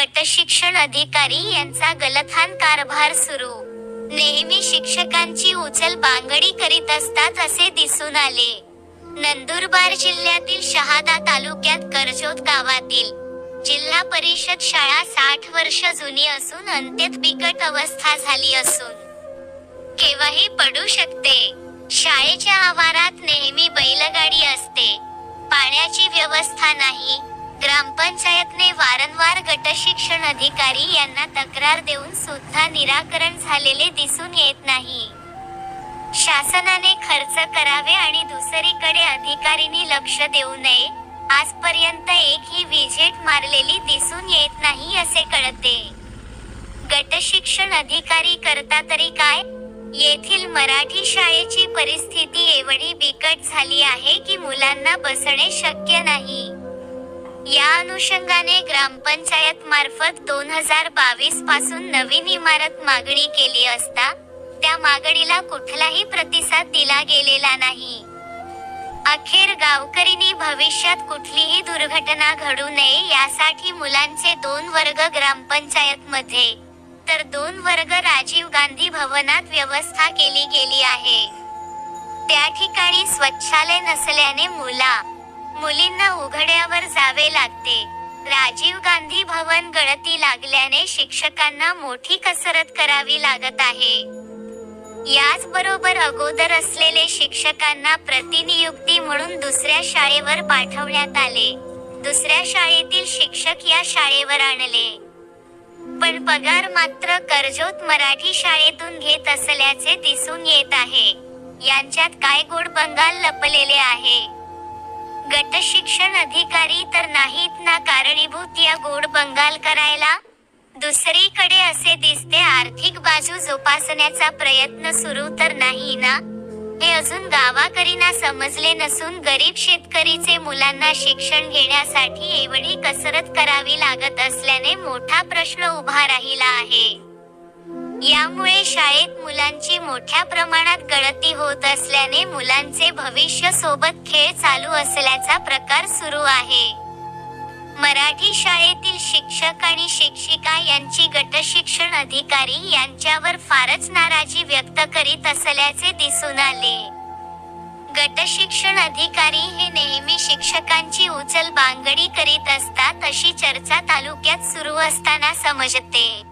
गटशिक्षण अधिकारी यांचा गलथान कारभार सुरू. नेहमी शिक्षकांची उचल बांगडी करीत असतात असे दिसून आले. नंदुरबार जिल्ह्यातील शहादा तालुक्यात कर्जोत गावातील जिल्हा परिषद शाळा साठ वर्ष जुनी असून अंत्यत बिकट अवस्था झाली असून. केव्हाही पडू शकते. शाळेच्या आवारात नेहमी बैलगाडी असते. पाण्याची व्यवस्था नाही. ग्रामपंचायतने वारंवार गटशिक्षण अधिकारी यांना तक्रार देऊन सुद्धा निराकरण झालेले दिसून येत नाही. शासनाने खर्च करावे आणि दुसरीकडे अधिकारीनी लक्ष देऊ नये आजपर्यंत एकही विजेट मारलेली दिसून येत नाही असे कळते. गटशिक्षण अधिकारी करता तरी काय? येथील मराठी शाळेची परिस्थिती एवढी बिकट झाली आहे की मुलांना बसणे शक्य नाही. या अनुषंगाने ग्रामपंचायत मार्फत दोन हजार बावीसपासून नवीन इमारत मागणी केली असता त्या मागणीला कुठलाही प्रतिसाद दिला गेलेला नाही. अखेर गावकरींनी भविष्यात कुठलीही दुर्घटना घडू नये यासाठी मुलांचे दोन वर्ग ग्रामपंचायत मध्ये तर दोन वर्ग राजीव गांधी भवनात व्यवस्था केली गेली आहे. त्या ठिकाणी स्वच्छालय नसल्याने मुला मुलींना उघड्यावर जावे लागते. राजीव गांधी भवन गळती लागल्याने शिक्षकांना मोठी कसरत करावी लागत आहे. याचबरोबर अगोदर असलेले शिक्षकांना प्रतिनियुक्ती म्हणून दुसऱ्या शाळेवर पाठवण्यात आले. दुसऱ्या शाळेतील शिक्षक या शाळेवर आणले. पण पगार मात्र कर्जोत मराठी शाळेतून घेत असल्याचे दिसून येत आहे. यांच्यात काय गोड बंगाल लपलेले आहे? गट शिक्षण अधिकारी तर नाहीत ना कारणीभूत या गोड बंगाल करायला? दुसरीकडे असे दिसते आर्थिक बाजू जोपासण्याचा प्रयत्न सुरू तर नाही ना? हे अजून गावाकरीना समजले नसून गरीब शेतकरीचे मुलांना शिक्षण घेण्यासाठी एवढी कसरत करावी लागत असल्याने मोठा प्रश्न उभा राहिला आहे. यामुळे शाळेत मुलांची मोठ्या प्रमाणात गळती होत असल्याने मुलांचे भविष्य सोबत खेळ चालू असल्याचा प्रकार सुरू आहे. मराठी शाळेतील शिक्षक आणि शिक्षिका यांची गटशिक्षण अधिकारी यांच्यावर फारच नाराजी व्यक्त करीत असल्याचे दिसून आले. गटशिक्षण अधिकारी हे नेहमी शिक्षकांची उचल बांगडी करीत असतात अशी चर्चा तालुक्यात सुरू असताना समजते.